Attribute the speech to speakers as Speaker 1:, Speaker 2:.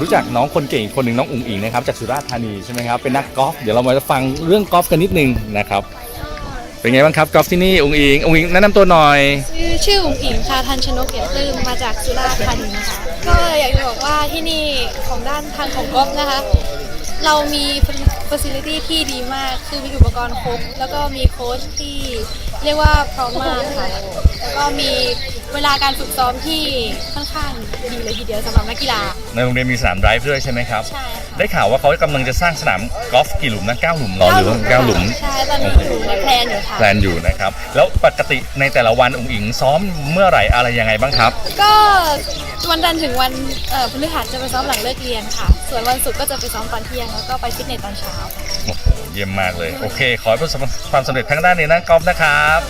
Speaker 1: รู้จักน้องคนเก่งคนหนึ่งน้องอุ๋งอิงนะครับจากสุราษฎร์ธานีใช่ไหมครับเป็นนักกอล์ฟเดี๋ยวเรามาฟังเรื่องกอล์ฟกันนิดนึงนะครับเป็นไงบ้างครับกอล์ฟที่นี่อุ๋งอิงอุ๋งอิงแนะนำตัวหน่อย
Speaker 2: ชื่อชื่ออุ๋งอิงค่ะทันชนกเกียรติปลื้มมาจากสุราษฎร์ธานีนะคะก็อยากจะบอกว่าที่นี่ของด้านทางของกอล์ฟนะคะ เรามี facility ที่ดีมากคือมีอุปกรณ์ครบแล้วก็มีโค้ชที่เรียกว่าพร้อมมากค่ะแล้วก็มี เวลาการฝึกซ้อมที่ค่อนข้างดีเลยทีเดียวสำหรับนักกีฬา
Speaker 1: ในโรงเรียนมีสนามไดรฟ์ด้วยใช่ไหมครับ
Speaker 2: ใช่ค่ะ
Speaker 1: ได้ข่าวว่าเขากำลังจะสร้างสนามกอล์ฟกี่หลุมนะเก้าหลุมเหรอหรือว่าเก้าหลุม
Speaker 2: ใช่ตอนนี้อยู่ในแพลนอยู่ค่ะ
Speaker 1: แพลนอยู่นะครับ แล้วปกติในแต่ละวันอุ๋งอิงซ้อมเมื่อไหร่อะไรยังไงบ้างครับ
Speaker 2: ก็วันจันทร์ถึงวันเอ่อพฤหัสจะไปซ้อมหลังเลิกเรียนค่ะ ส่วนวันศุกร์ก็จะไปซ้อมตอนเที่ยงแล้วก็ไปฟิตเนสตอนเช้าค่ะ
Speaker 1: โอ้โหเยี่ยมมากเลย โอเค ขอให้ประสบความสำเร็จทั้งด้านในด้านกอล์ฟนะครับ